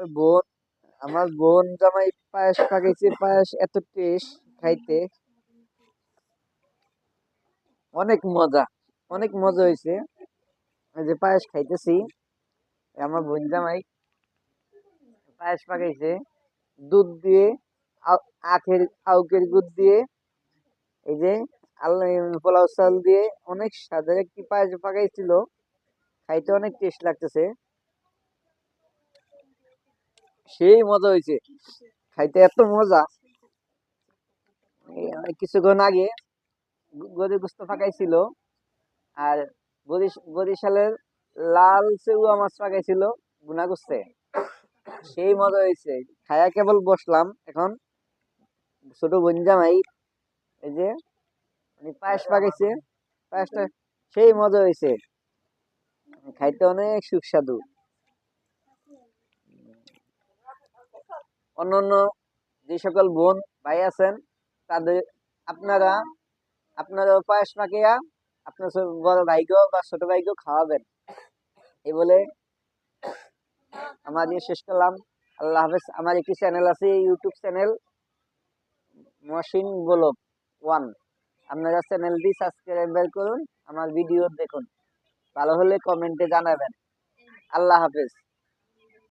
আমার বোন আমার বোন জামাই পায়েস পাকাইছে পায়েস এত টেস্ট খাইতে। অনেক মজা অনেক মজা হয়েছে যে পায়েস খাইতেছি, আমার বোন জামাই পায়েস পাকাইছে। দুধ দিয়ে আখের, আউকের দুধ দিয়ে, এই যে আল্লাহ পোলাও চাল দিয়ে অনেক স্বাদের একটি পায়েস পাকাইছিল। খাইতে অনেক টেস্ট লাগতেছে। সেই মজা হয়েছে খাইতে এত মজা। কিছুক্ষণ আগে গ- গরুর গোস্ত পাকাইছিল। আর বরিশালের লাল চেউয়া মাছ পাকাইছিল গুনা করছে সেই মজা হয়েছে খায়া কেবল বসলাম এখন। ছোট বোন জামাই এই যে পায়েস পাকাইছে। পায়েসটা সেই মজা হয়েছে খাইতে অনেক সুস্বাদু। অন্যান্য যে সকল বোন ভাই আছেন, তাদের আপনারা আপনারা পায়েস পাকিয়া আপনার বড় ভাইকেও বা ছোট ভাইকেও খাওয়াবেন। এই বলে আমার দিয়ে শেষ করলাম। আল্লাহ হাফেজ। আমার একটি চ্যানেল আছে, YouTube channel Mohsin Golok one. আপনারা চ্যানেলটি সাবস্ক্রাইব করুন, আমার ভিডিও দেখুন। ভালো হলে কমেন্টে জানাবেন। আল্লাহ হাফেজ।